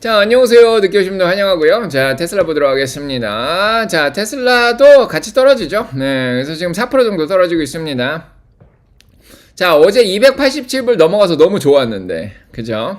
자, 안녕하세요. 분들 환영하고요. 자, 테슬라 보도록 하겠습니다. 자, 테슬라도 같이 떨어지죠. 네, 그래서 지금 4% 정도 떨어지고 있습니다. 자, 어제 287불 넘어가서 너무 좋았는데, 그죠?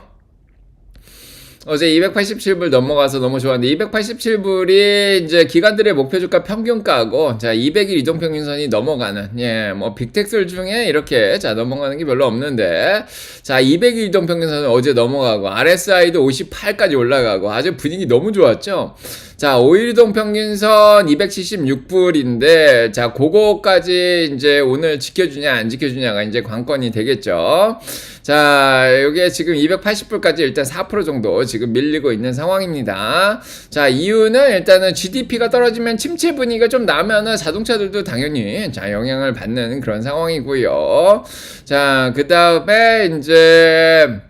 어제 287불 넘어가서 너무 좋았는데 287불이 이제 기관들의 목표 주가 평균가고 자 200일 이동 평균선이 넘어가는 예 뭐 빅텍슬 중에 이렇게 자 넘어가는 게 별로 없는데 자 200일 이동 평균선은 어제 넘어가고 RSI도 58까지 올라가고 아주 분위기 너무 좋았죠. 자, 5일 이동 평균선 276불인데, 자, 그거까지 이제 오늘 지켜주냐, 안 지켜주냐가 이제 관건이 되겠죠. 자, 요게 지금 280불까지 일단 4% 정도 지금 밀리고 있는 상황입니다. 자, 이유는 일단은 GDP가 떨어지면 침체 분위기가 좀 나면은 자동차들도 당연히 자, 영향을 받는 그런 상황이고요. 자, 그 다음에 이제,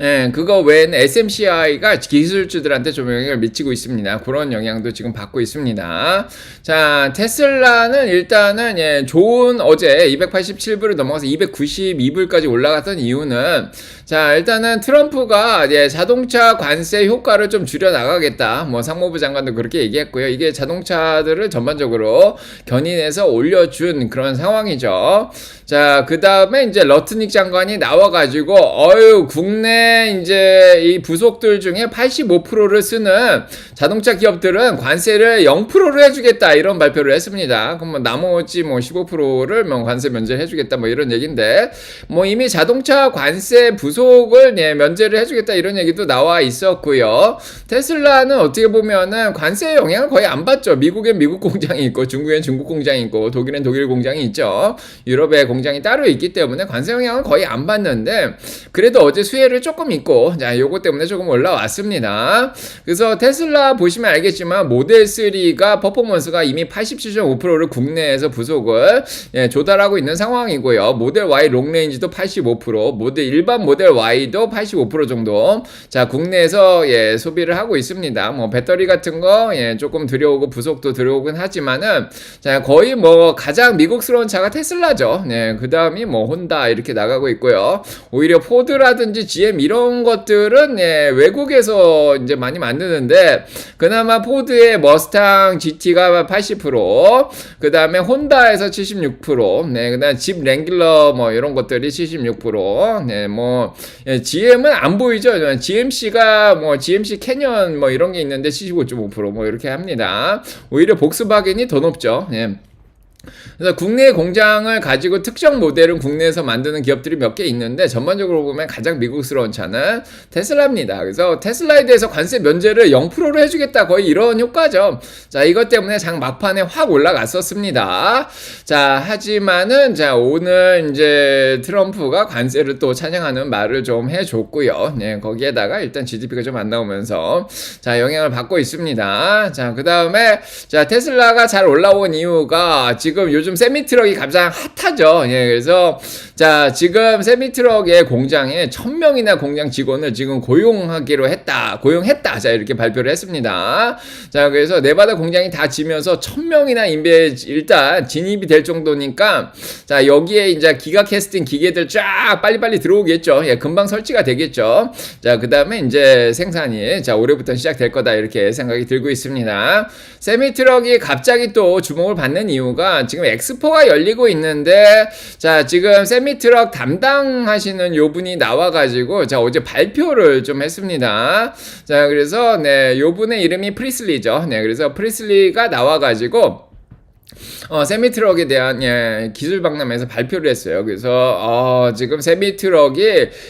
예, 그거 외에는 SMCI가 기술주들한테 좀 영향을 미치고 있습니다. 그런 영향도 지금 받고 있습니다. 자, 테슬라는 일단은 예, 좋은 어제 287불을 넘어가서 292불까지 올라갔던 이유는 자, 일단은 트럼프가 예, 자동차 관세 효과를 좀 줄여 나가겠다. 뭐 상무부 장관도 그렇게 얘기했고요. 이게 자동차들을 전반적으로 견인해서 올려준 그런 상황이죠. 자, 그 다음에 이제 러트닉 장관이 나와 가지고, 어유 국내 이제 이 부속들 중에 85%를 쓰는 자동차 기업들은 관세를 0%로 해주겠다 이런 발표를 했습니다. 그럼 뭐 나머지 뭐 15%를 뭐 관세 면제를 해주겠다 뭐 이런 얘기인데, 뭐 이미 자동차 관세 부속을 예, 면제를 해주겠다 이런 얘기도 나와 있었고요. 테슬라는 어떻게 보면은 관세 영향을 거의 안 받죠. 미국엔 미국 공장이 있고, 중국엔 중국 공장이 있고, 독일엔 독일 공장이 있죠. 유럽에 공장이 따로 있기 때문에 관세 영향은 거의 안 받는데 그래도 어제 수혜를 조금 있고 자 요거 때문에 조금 올라왔습니다. 그래서 테슬라 보시면 알겠지만 모델 3가 퍼포먼스가 이미 87.5%를 국내에서 부속을 예, 조달하고 있는 상황이고요. 모델 Y 롱레인지도 85%, 모델 일반 모델 Y도 85% 정도 자 국내에서 예, 소비를 하고 있습니다. 뭐 배터리 같은 거 예, 조금 들여오고 부속도 들여오긴 하지만은 자 거의 뭐 가장 미국스러운 차가 테슬라죠. 네, 그 다음이 뭐 혼다 이렇게 나가고 있고요. 오히려 포드라든지 GM 이런 것들은 예, 외국에서 이제 많이 만드는데 그나마 포드의 머스탕 GT가 80%, 그 다음에 혼다에서 76%, 네, 그다음 집 랭글러 뭐 이런 것들이 76%, 네, 뭐 예, GM은 안 보이죠. GMC가 뭐 GMC 캐년 뭐 이런 게 있는데 75.5%뭐 이렇게 합니다. 오히려 복스바겐이 더 높죠. 예. 그래서 국내 공장을 가지고 특정 모델은 국내에서 만드는 기업들이 몇 개 있는데 전반적으로 보면 가장 미국스러운 차는 테슬라입니다. 그래서 테슬라에 대해서 관세 면제를 0%로 해주겠다 거의 이런 효과죠. 자 이것 때문에 장 막판에 확 올라갔었습니다. 자 하지만은 자 오늘 이제 트럼프가 관세를 또 찬양하는 말을 좀 해줬고요. 네 거기에다가 일단 GDP가 좀 안 나오면서 자 영향을 받고 있습니다. 자그 다음에 자 테슬라가 잘 올라온 이유가 지금 요즘 세미트럭이 가장 핫하죠. 예, 그래서 자 지금 세미트럭의 공장에 천 명이나 공장 직원을 지금 고용하기로 했다, 고용했다. 자 이렇게 발표를 했습니다. 자 그래서 네바다 공장이 다 지면서 천 명이나 인배 일단 진입이 될 정도니까 자 여기에 이제 기가 캐스팅 기계들 쫙 빨리빨리 들어오겠죠. 예, 금방 설치가 되겠죠. 자 그다음에 이제 생산이 자 올해부터 시작될 거다 이렇게 생각이 들고 있습니다. 세미트럭이 갑자기 또 주목을 받는 이유가 지금 엑스포가 열리고 있는데 자 지금 세미트럭 담당하시는 요 분이 나와가지고 자 어제 발표를 좀 했습니다. 자 그래서 네 요 분의 이름이 프리슬리죠. 네 그래서 프리슬리가 나와가지고 어, 세미트럭에 대한 예, 기술 박람회에서 발표를 했어요. 그래서 어, 지금 세미트럭이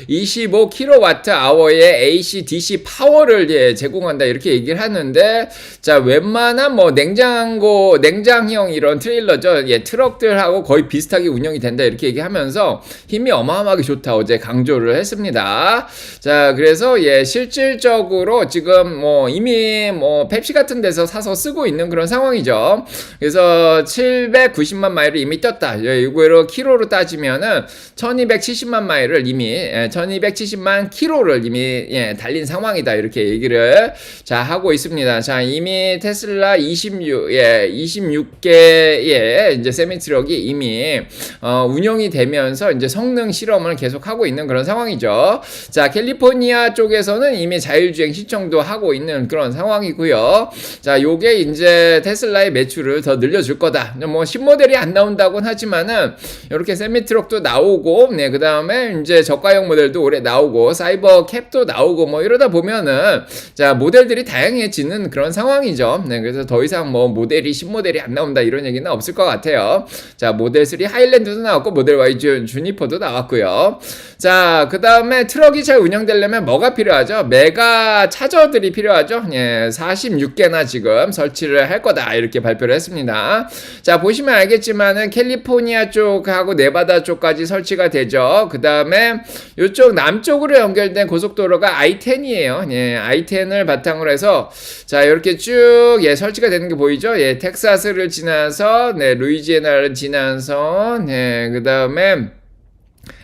25kWh의 AC/DC 파워를 예, 제공한다 이렇게 얘기를 하는데 자 웬만한 뭐 냉장고 냉장형 이런 트레일러죠. 예, 트럭들하고 거의 비슷하게 운영이 된다 이렇게 얘기하면서 힘이 어마어마하게 좋다 어제 강조를 했습니다. 자 그래서 예 실질적으로 지금 뭐 이미 뭐 펩시 같은 데서 사서 쓰고 있는 그런 상황이죠. 그래서 7 790만 마일을 이미 떴다. 예, 이거로 키로로 따지면은 1270만 마일을 이미 예, 1270만 키로를 이미 예, 달린 상황이다. 이렇게 얘기를 자 하고 있습니다. 자, 이미 테슬라 26 예, 26개의 이제 세미 트럭이 이미 어, 운영이 되면서 이제 성능 실험을 계속 하고 있는 그런 상황이죠. 자, 캘리포니아 쪽에서는 이미 자율주행 시청도 하고 있는 그런 상황이고요. 자, 요게 이제 테슬라의 매출을 더 늘려줄 거다. 뭐 신모델이 안 나온다고는 하지만은 이렇게 세미 트럭도 나오고, 네, 그 다음에 이제 저가형 모델도 올해 나오고, 사이버 캡도 나오고, 뭐 이러다 보면은 자 모델들이 다양해지는 그런 상황이죠. 네, 그래서 더 이상 뭐 모델이 신모델이 안 나온다 이런 얘기는 없을 것 같아요. 자, 모델 3 하일랜드도 나왔고, 모델 Y 주, 주니퍼도 나왔고요. 자, 그 다음에 트럭이 잘 운영되려면 뭐가 필요하죠? 메가 차저들이 필요하죠. 예, 46개나 지금 설치를 할 거다 이렇게 발표를 했습니다. 자, 보시면 알겠지만은 캘리포니아 쪽하고 네바다 쪽까지 설치가 되죠. 그 다음에 이쪽 남쪽으로 연결된 고속도로가 I10이에요. 예, I10을 바탕으로 해서 자 이렇게 쭉 예, 설치가 되는 게 보이죠? 예, 텍사스를 지나서 네, 루이지애나를 지나서 네, 그 다음에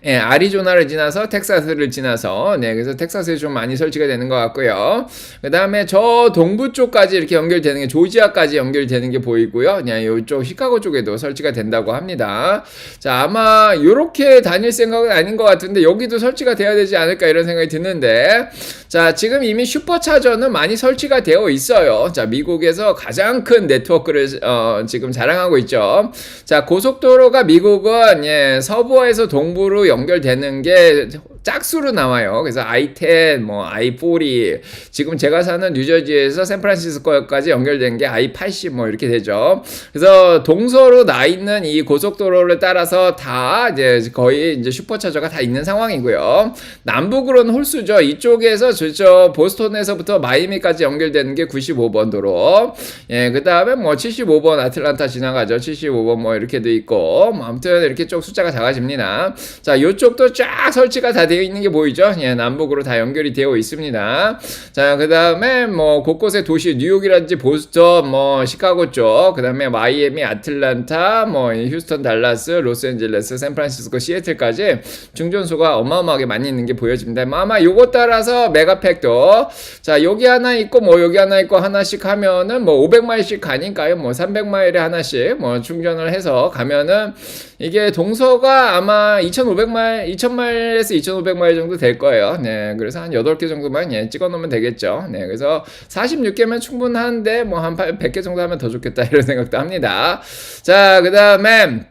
예, 아리조나를 지나서 텍사스를 지나서 네, 그래서 텍사스에 좀 많이 설치가 되는 것 같고요. 그 다음에 저 동부 쪽까지 이렇게 연결되는 게 조지아까지 연결되는 게 보이고요. 네, 이쪽 시카고 쪽에도 설치가 된다고 합니다. 자, 아마 이렇게 다닐 생각은 아닌 것 같은데 여기도 설치가 돼야 되지 않을까 이런 생각이 드는데 자, 지금 이미 슈퍼차저는 많이 설치가 되어 있어요. 자, 미국에서 가장 큰 네트워크를 어, 지금 자랑하고 있죠. 자, 고속도로가 미국은 예, 서부에서 동부 로 연결되는 게 짝수로 나와요. 그래서 I10, 뭐 I40, 지금 제가 사는 뉴저지에서 샌프란시스코까지 연결된 게 I80 뭐 이렇게 되죠. 그래서 동서로 나 있는 이 고속도로를 따라서 다 이제 거의 이제 슈퍼차저가 다 있는 상황이고요. 남북으로는 홀수죠. 이쪽에서 저쪽 보스턴에서부터 마이미까지 연결되는 게 95번 도로. 예, 그 다음에 뭐 75번 아틀란타 지나가죠. 75번 뭐 이렇게 돼 있고, 뭐 아무튼 이렇게 쭉 숫자가 작아집니다. 자, 요쪽도 쫙 설치가 다 되어 있는 게 보이죠? 예, 남북으로 다 연결이 되어 있습니다. 자, 그 다음에 뭐 곳곳에 도시, 뉴욕이라든지 보스턴, 뭐 시카고 쪽, 그 다음에 마이애미, 아틀란타, 뭐 휴스턴, 달라스, 로스앤젤레스, 샌프란시스코, 시애틀까지 충전소가 어마어마하게 많이 있는 게 보여집니다. 뭐 아마 요거 따라서 메가팩도 자, 여기 하나 있고 뭐 여기 하나 있고 하나씩 하면은 뭐 500마일씩 가니까요. 뭐 300마일에 하나씩 뭐 충전을 해서 가면은 이게 동서가 아마 2,500마일, 2,000마일에서 2,500 마일 정도 될 거예요. 네. 그래서 한 8개 정도만 예, 찍어 놓으면 되겠죠. 네. 그래서 46개면 충분한데 뭐 한 100개 정도 하면 더 좋겠다 이런 생각도 합니다. 자, 그 다음에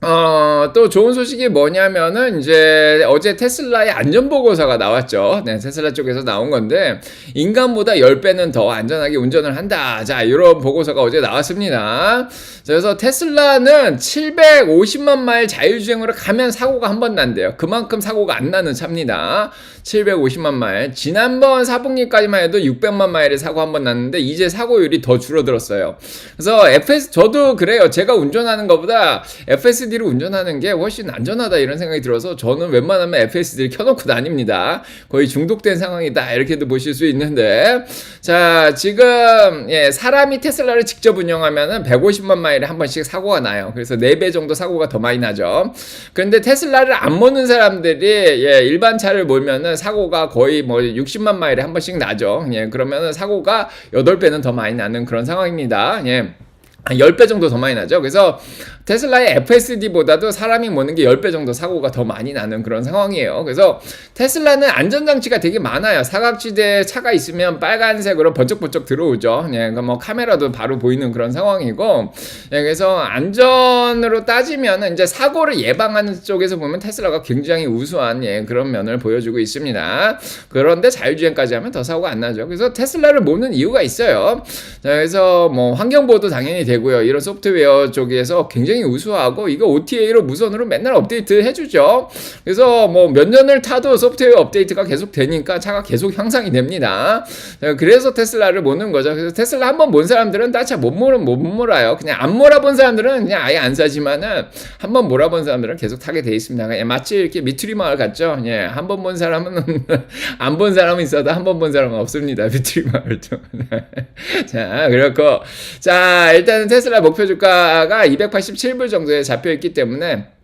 어, 또 좋은 소식이 뭐냐면은 이제 어제 테슬라의 안전 보고서가 나왔죠. 네, 테슬라 쪽에서 나온 건데 인간보다 10배는 더 안전하게 운전을 한다. 자, 이런 보고서가 어제 나왔습니다. 그래서 테슬라는 750만 마일 자율주행으로 가면 사고가 한 번 난대요. 그만큼 사고가 안 나는 차입니다. 750만 마일. 지난번 4분기까지만 해도 600만 마일의 사고 한 번 났는데 이제 사고율이 더 줄어들었어요. 그래서 FS 저도 그래요. 제가 운전하는 것보다 FSD를 운전하는 게 훨씬 안전하다 이런 생각이 들어서 저는 웬만하면 FSD를 켜놓고 다닙니다. 거의 중독된 상황이다 이렇게도 보실 수 있는데 자 지금 예, 사람이 테슬라를 직접 운영하면은 150만 마일에 한 번씩 사고가 나요. 그래서 4배 정도 사고가 더 많이 나죠. 그런데 테슬라를 안 모는 사람들이 예, 일반 차를 몰면은 사고가 거의 뭐 60만 마일에 한 번씩 나죠. 예, 그러면은 사고가 8배는 더 많이 나는 그런 상황입니다. 예. 한 10배 정도 더 많이 나죠. 그래서 테슬라의 FSD보다도 사람이 모는 게 10배 정도 사고가 더 많이 나는 그런 상황이에요. 그래서 테슬라는 안전장치가 되게 많아요. 사각지대에 차가 있으면 빨간색으로 번쩍번쩍 들어오죠. 예, 뭐 카메라도 바로 보이는 그런 상황이고, 예, 그래서 안전으로 따지면 이제 사고를 예방하는 쪽에서 보면 테슬라가 굉장히 우수한 예, 그런 면을 보여주고 있습니다. 그런데 자율주행까지 하면 더 사고가 안 나죠. 그래서 테슬라를 모는 이유가 있어요. 자, 그래서 뭐 환경보호도 당연히 되고요. 이런 소프트웨어 쪽에서 굉장히 굉장히 우수하고 이거 OTA로 무선으로 맨날 업데이트 해주죠. 그래서 뭐 몇 년을 타도 소프트웨어 업데이트가 계속 되니까 차가 계속 향상이 됩니다. 자, 그래서 테슬라를 모는 거죠. 그래서 테슬라 한번 본 사람들은 따차 못 몰아 못 몰아요. 그냥 안 몰아본 사람들은 그냥 아예 안 사지만은 한번 몰아본 사람들은 계속 타게 돼 있습니다. 예, 마치 이렇게 미투리 마을 같죠. 예, 한번 본 사람은 안 본 사람은 있어도 한 번 본 사람은 없습니다. 미투리 마을도. 자, 그렇고 자 일단은 테슬라 목표 주가가 287불 정도에 잡혀 있기 때문에.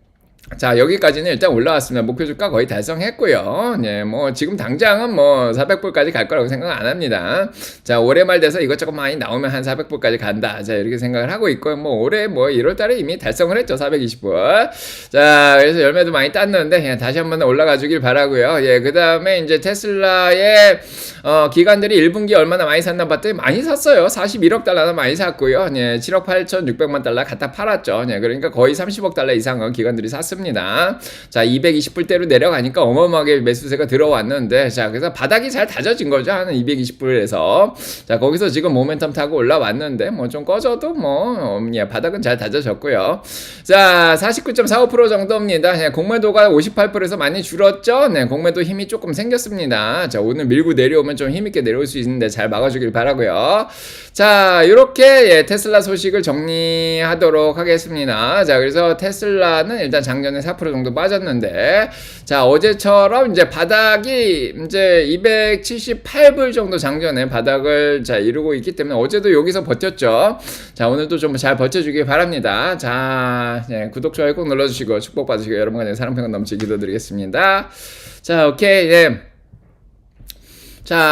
자, 여기까지는 일단 올라왔습니다. 목표 주가 거의 달성했고요. 네, 뭐, 지금 당장은 뭐, 400불까지 갈 거라고 생각 안 합니다. 자, 올해 말 돼서 이것저것 많이 나오면 한 400불까지 간다. 자, 이렇게 생각을 하고 있고요. 뭐, 올해 뭐, 1월 달에 이미 달성을 했죠. 420불. 자, 그래서 열매도 많이 땄는데, 예, 다시 한번 올라가 주길 바라고요 예, 그 다음에 이제 테슬라의, 어, 기관들이 1분기 얼마나 많이 샀나 봤더니 많이 샀어요. 41억 달러나 많이 샀고요. 예, 7억 8,600만 달러 갖다 팔았죠. 예, 그러니까 거의 30억 달러 이상은 기관들이 샀 습니다. 자, 220불대로 내려가니까 어마어마하게 매수세가 들어왔는데, 자, 그래서 바닥이 잘 다져진 거죠. 한 220불에서. 자, 거기서 지금 모멘텀 타고 올라왔는데, 뭐 좀 꺼져도 뭐, 음, 예, 바닥은 잘 다져졌고요. 자, 49.45% 정도입니다. 예, 공매도가 58%에서 많이 줄었죠. 네, 공매도 힘이 조금 생겼습니다. 자, 오늘 밀고 내려오면 좀 힘있게 내려올 수 있는데 잘 막아주길 바라고요 자, 이렇게 예, 테슬라 소식을 정리하도록 하겠습니다. 자, 그래서 테슬라는 일단 작년 에 4% 정도 빠졌는데, 자, 어제처럼 이제 바닥이 이제 278불 정도 작년에 바닥을 자, 이루고 있기 때문에 어제도 여기서 버텼죠. 자, 오늘도 좀 잘 버텨주길 바랍니다. 자, 예, 구독, 좋아요 꼭 눌러주시고 축복 받으시고 여러분과 사랑 평안 넘치 기도 드리겠습니다. 자, 오케이. 예. 자,